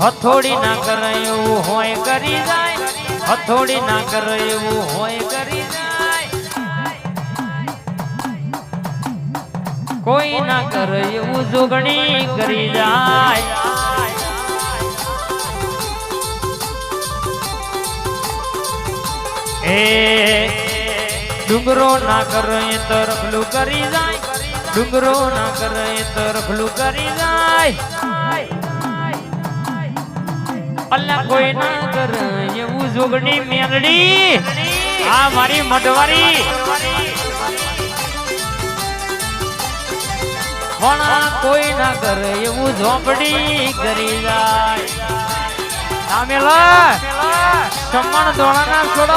હથોડી ના કરે હોય કરી જાય. હથોડી ના કરે હોય કરી જાય. કોઈ ના કરે જોગણી કરી જાય. એ ડુંગરો ના કરે તરફલું કરી જાય. ડુંગરો ના કરે તરફલું કરી જાય. અલ્લા કોઈ ના કરે, એવું જોગણી મેલડી. આ મારી મઢવારી. પણ કોઈ ના કરે, એવું ઝોપડી કરી જાય. આમેલા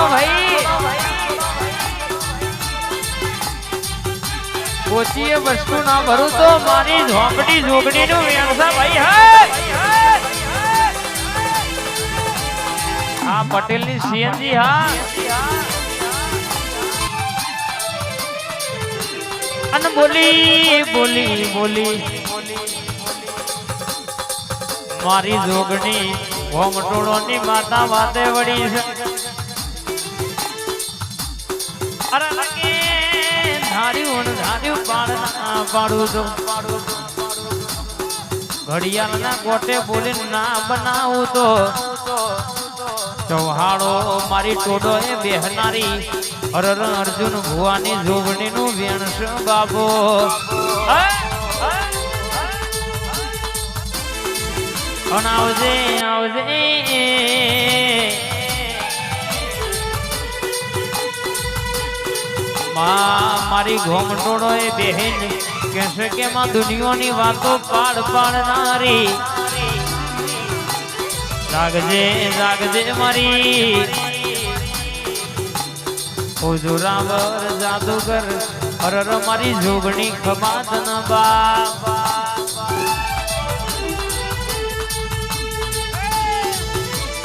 ભાઈ. કોચીએ વસ્તુ ના ભરું તો મારી ઝોપડી જોગડી નું વ્યવસાય ભાઈ, હે! હા પટેલની સીએનજી હા. અને બોલી બોલી બોલી. મારી જોગણી હોમટોળો ની માતા વાતે વળી છે. અરે લગે કોટે બોલી ના બનાવું તો. ચૌહાડો મારી ટોડો, એ બેહનારી. અરર અર્જુન ભુવાની જોગણી નું વેણસ બાબો. આવજે આવજે. મા, મારી ઘોમટોડો એ બેહન કહેશે કે, માં, દુનિયાની વાતો પાડ પાડનારી જાગજે જાગજે મારી. ઓજોરાવર જાદુગર અરર મારી જોગણી ખબાત ન બા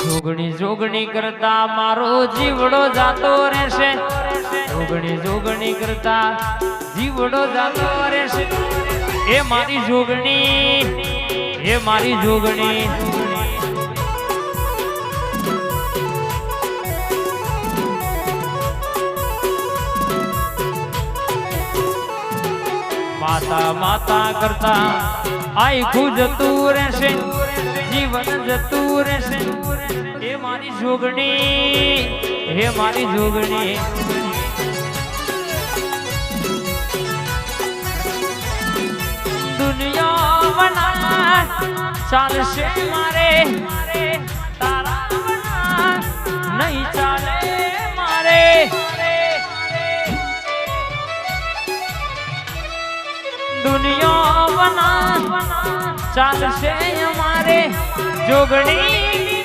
જોગણી જોગણી કરતા મારો જીવડો જાતો રહેશે. જોગણી જોગણી કરતા જીવડો જાતો રહેશે. એ મારી જોગણી, એ મારી જોગણી. માતા માતા કરતા આખું જતું રહેશે, જીવન જતું રહેશે. હે મારી જોગણી, હે મારી જોગણી. દુનિયા બના ચાલશે મારે, તારા બના નહીં ચાલે. દુનિયા બના ચાલશે અમારે જોગણી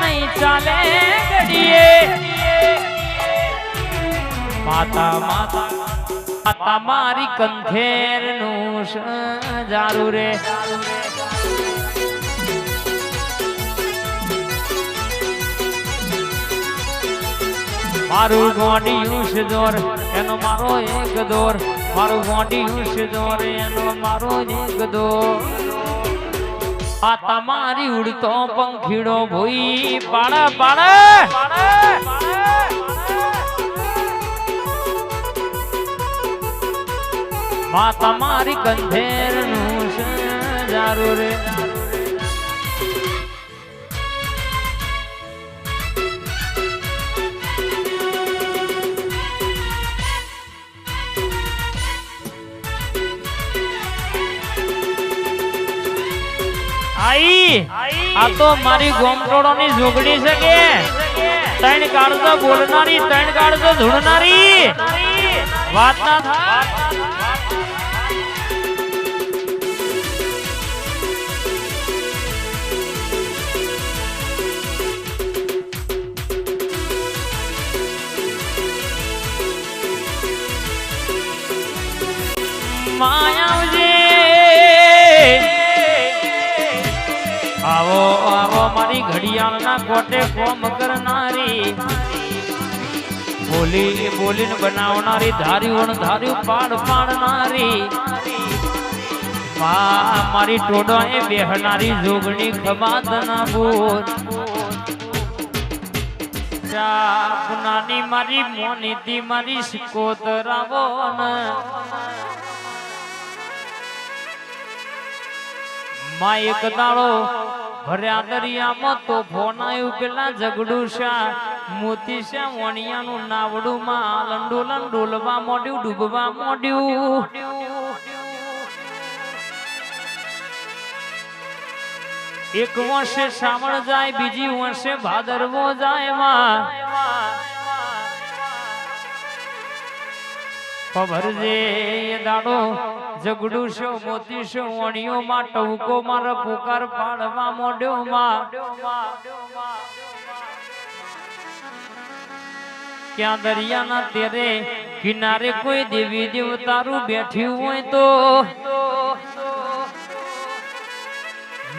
નહીં ચાલે ઘડીએ. માતા માતા માતા મારી કંથેરનું જારું રે. મારું ગોડિયું છે દોર એનો મારો એક દોર. મારું ગોડિયું છે દોર એનો મારો દોર આ તમારી ઉડતો પંખીડો ભોઈ પાડા પાડા. માં તમારી કંધેરનું જારું રે. આ તો મારી ગોમટોળો ની છે કે? ત્રણ કાળજો બોલનારી, ત્રણ કાળજો ધૂળનારી વાત ના થાય? માયાવજે ઘડિયાળના કોટે કોમ કરનારી. બોલી બોલીને બનાવનારી, ધાર્યું ધાર્યું પાડ પાડનારી. મારી ટોડો એ બેહનારી જોગણી ખબાદ ના બોલ નાની મારી મોનીતી મારી સિકોતરાવો ને માં એક દાડો ભર્યા દરિયામાં તો ફોન આવ્યું પેલા વણિયાનું નાવડું માં ડોલવા મોડ્યું, ડૂબવા મોડ્યું? એક વર્ષે સામળ જાય, બીજી વર્ષે ભાદરવો જાય માં એ દાડો જગડું શો મોતી શો વણિયો માં ટવકો મારો પુકાર પાડવા મોડ્યો માં ક્યાં દરિયાના તેરે કિનારે કોઈ દેવી દેવતારું બેઠ્યું હોય તો?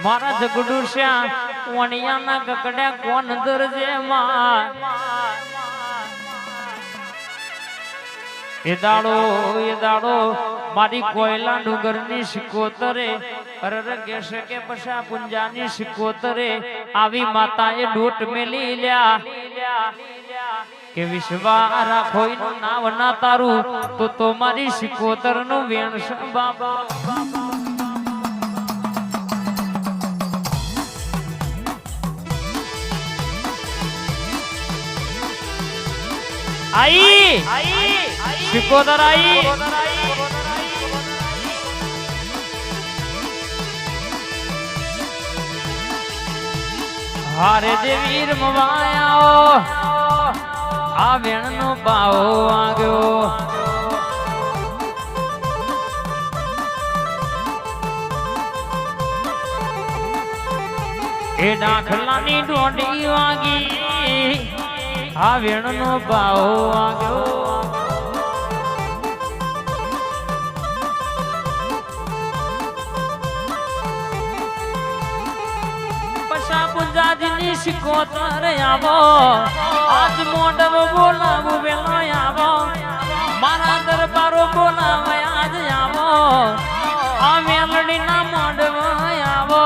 મારા જગડું શ્યા વણિયાના ગકડ્યા કોણ દરજે માં એ દાડો એ દાડો મારી કોયલા ડુંગરની સિકોતરે અરર કેશે કે પશા પુંજાની સિકોતરે આવી માતાએ ડોટ મેલી લ્યા. કે વિશ્વા રાખોઈ નું નામ ના તારું, તો તો મારી સિકોતરનું વેણ બાબા આઈ! आई સિકોદર આવી હારે જે મવાયાઓ આ વેણ નો બાવો આવ્યો એ ડાખલાની ડોડી વાગી. આ વેણનો બાવો વાગ્યો. પુંજાજીની શિકોતર આવો. આજ મોઢવ બોલાવું, વેલો આવો. મારા દરબારો બોલાવે આજ આવો. આ મેલડીના મોઢવ આવો.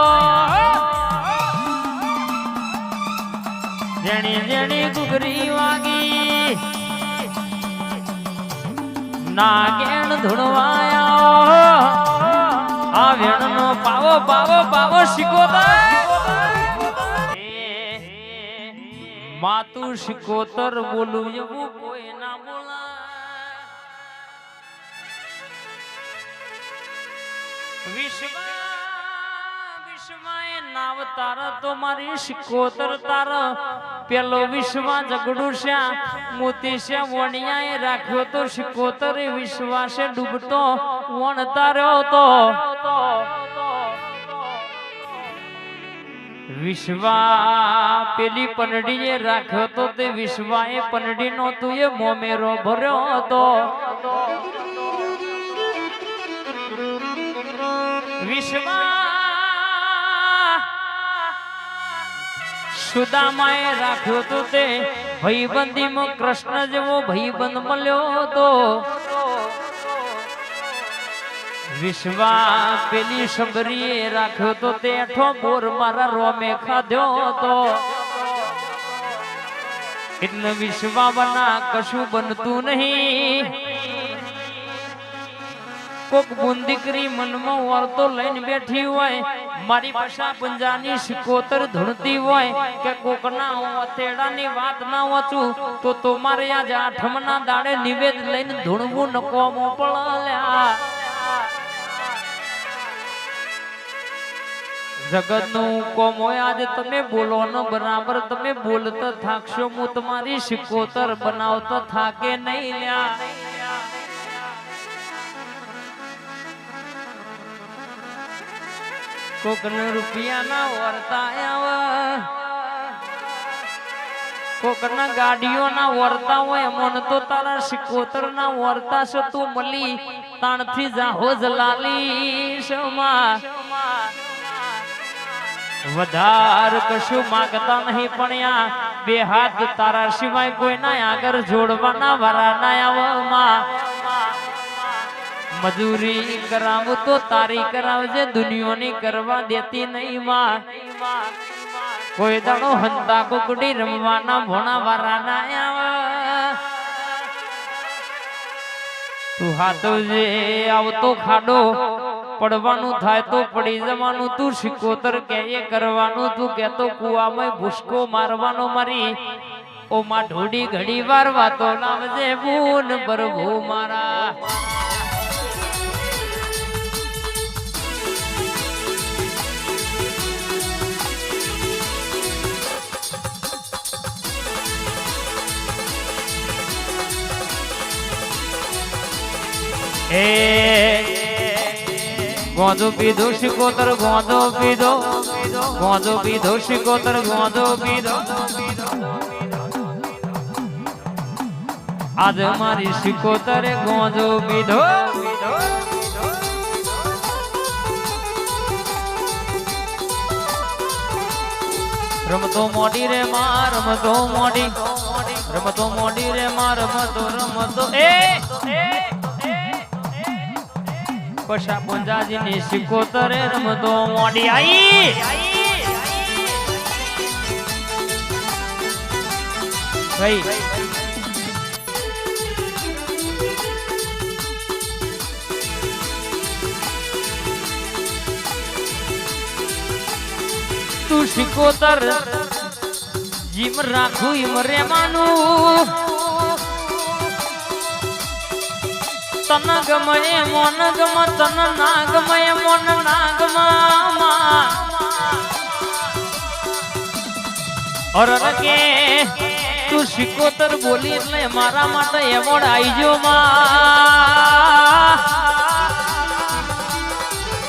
જેણી જેણી ગુગરી વાગી, નાગેણ ધૂણવાયા આ વેણનો પાવો પાવો પાવો શિકોતર માતું શિકોતર બોલું એવું કોઈ ના બોલા વિશ્વ વિશ્વાએ નાવ તારા તો મારી શિકોતર તારા પેલો વિશ્વા ઝઘડું શ્યા મોતી શ્યા વણિયાએ રાખ્યો તો શિકોતરે વિશ્વાસે ડૂબતો વણ તાર્યો તો વિશ્વા, પેલી પનડીએ રાખ્યો તો તે વિશ્વાએ પનડીનો તું એ મોમેરો ભર્યો હતો. વિશ્વા, સુદામાએ રાખ્યો તો તે ભાઈબંધીમાં કૃષ્ણ જેવો ભાઈબંધ મળ્યો હતો. વિશ્વા પેલી સબરીએ રાખ્યો તો તે અઠો બોર મારા રોમે ખાધ્યો તો. એટલે વિશ્વા બના કશું બનતું નહીં. કોક બુંદીકરી મનમાં વર્તો લઈને બેઠી હોય, મારી પાછા પંજાની શિકોતર ધૂણતી હોય, કે કોકના ઓતેડાની વાત ના વાંચું, તો તમારે આજે આઠમના દાડે નિવેદ લઈને ધૂણવું નકો મોકળ્યા જગતનું કોમ હોય, આજે તમે બોલો ન, બરાબર? તમે બોલતા થાકશો, હું તમારી શિકોતર બનાવતા થાકે નહીં લ્યા. કોકને રૂપિયાના વર્તા આવે. કોકના ગાડીઓના વર્તા હોય મન તો તારા શિકોતર ના વર્તા છે, તું મળી તાણથી જાહો લાલી સમા વધાર કશું માંગતા નહીં, પણ બે હાથ તારા સિવાય કોઈના આગળ જોડવાના વારા ના આવમાં મજૂરી કરાવું તો તારી કરાવજે, દુનિયોની કરવા દેતી નહીં માં. કોઈ દાડો હંતા કુકડી રમવાના ભોણા વારા ના આવે તું હાથવજે આવતો ખાડો પડવાનું થાય તો પડી જવાનું. તું શિકોતર કે એ કરવાનું. તું કેતો કુવામાં ભૂસકો મારવાનો મારી. ઓ માં ઢોડી ઘડી વાર વાતો લાવજે બૂન પ્રભુ મારા. એ ગોંધો પીધો, શિકોતર ગોંધો પીધો ગોંધો પીધો, શિકોતર ગોંધો પીધો. આજ મારી શિકોતરે ગોંધો પીધો. રમતો મોડી રે માં, રમતો મોડી. રમતો મોડી રે માં, રમતો રમતો. એ! પશા પુંજાજી ની સિકોતરે રમતો મોડી આઈ. ભાઈ. તું સિકોતર જીમ રાખું એમ રેમાનું તન ગમય મોન ગમ તન ના ગમે મોન ના ગમા અરર કે, તું શિકોતર બોલી એટલે મારા માટે એવોર્ડ આઈજો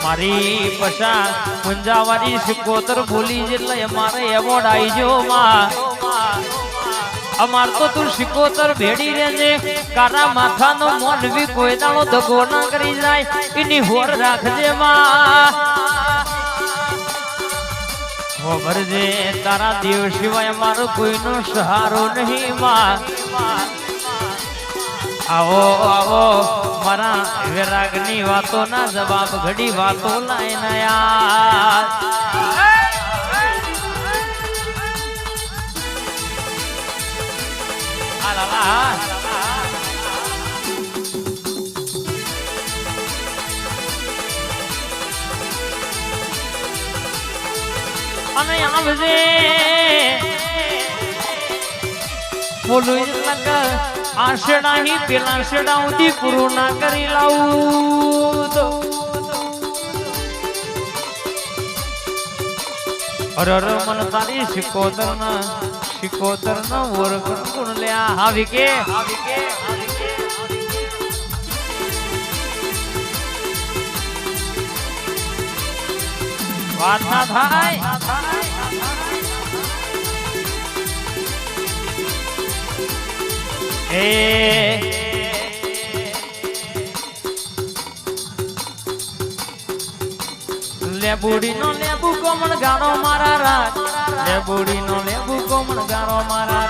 મારી પશા મુંજાવારી શિકોતર બોલી એટલે મારે એવોર્ડ આઈજો માં. અમાર તો તું શિકોતર ભેડી રેજે કારા માથાનો મોનવી કોઈ દાણો ધગો ના કરી જાય. એની હોર રાખજે માં. ખબરજે તારા દેવ સિવાય મારો કોઈનો સહારો નહીં માં. આવો આવો, મારા વિરાગની વાતો ના જવાબ ઘડી વાતો લાય યાર. અને આવજે બોલું લગ આશડા ની પેલા આશડા ઉધી પૂરું ના કરી લાવું તો. અરર મન તારી શિકોતર ના શિકોતર ના ઓર ગુણ લ્યા. આવી કે? આવી કે વાત ના થાય. એ લેબુડી નો લેબુ કોમણ ગારો મારા રાજ. લેબુડી નો લેબુ કોમણ ગારો મારા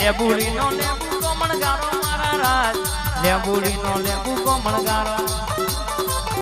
લેબુડી નો લેબુ કોમણ ગારો મારા રાજ. લેબુડી નો લેબુ કોમણ ગાણો.